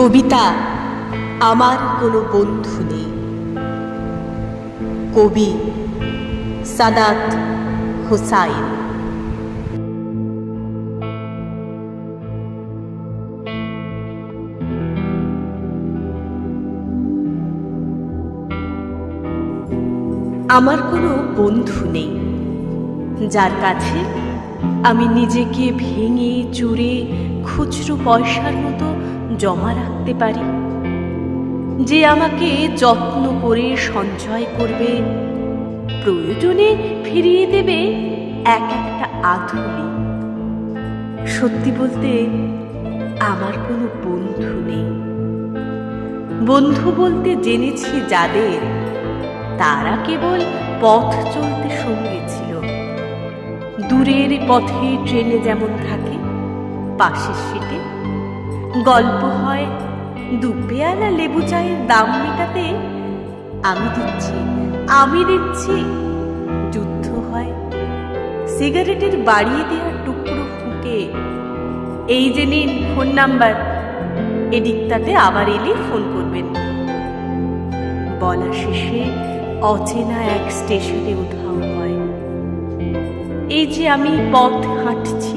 কবিতা আমার কোনো বন্ধু নেই। কবি সাদাত হোসাইন। আমার কোনো বন্ধু নেই। যার কাছে আমি নিজেকে ভেঙে, চুরে, খুচরো পয়সার মতো জমা রাখতে পারি। যে আমাকে যত্ন করে সঞ্চয় করবে, প্রয়োজনে ফিরিয়ে দেবে এক একটা আধুলি সত্যি বলতে আমার কোনো বন্ধু নেই। বন্ধু বলতে জেনেছি যাদের, তারা কেবল পথ চলতে সঙ্গে ছিল। দূরের পথে ট্রেনে যেমন থাকে পাশের সিটে গল্প হয় দু পেয়ালা লেবু চায়ের দাম মেটাতে আমি দিচ্ছি আমি দিচ্ছি, যুদ্ধ হয়। সিগারেটের বাড়িয়ে দেওয়া টুকরো ফুকে, এই যে নিন ফোন নাম্বার এদিকটাতে আবার এলে ফোন করবেন। বলা শেষে অচেনা এক স্টেশনে উধাও হয়। এই যে আমি পথ হাঁটছি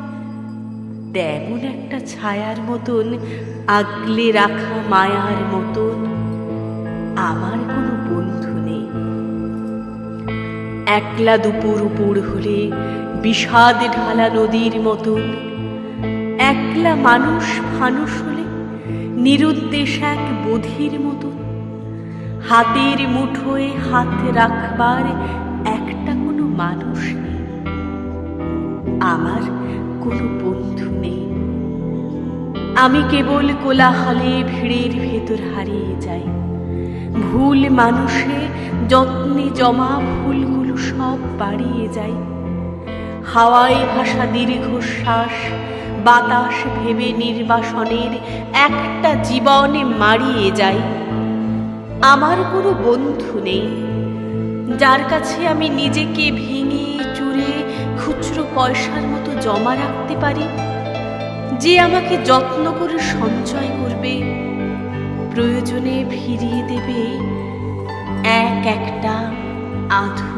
তেমন একটা ছায়ার মতন, আগলে রাখা মায়ার মতন। আমার কোনো বন্ধু নেই। একলা দুপুর উপর হলে বিষাদ ঢালা নদীর মতন। একলা মানুষ ফানুষ হলে নিরুদ্দেশ এক বধির মতন। হাতের মুঠোয় হাত রাখবার একটা কোনো মানুষ নেই। আমার কোনো বন্ধু নেই। আমি কেবল কোলাহলে ভিড়ের ভেতর হারিয়ে যাই। ভুল মানুষে যত্নে জমা ফুলগুলো সব বাড়িয়ে যায় হাওয়ায় ভাষা দীর্ঘশ্বাস, বাতাস ভেবে নির্বাসনের একটা জীবনে মারিয়ে যায় আমার কোনো বন্ধু নেই। যার কাছে আমি নিজেকে ভেঙে চুরে খুচরো পয়সার মতো জমা রাখতে পারি, যে আমাকে যত্ন করে সঞ্চয় করবে, প্রয়োজনে ফিরিয়ে দেবে এক একটা আধু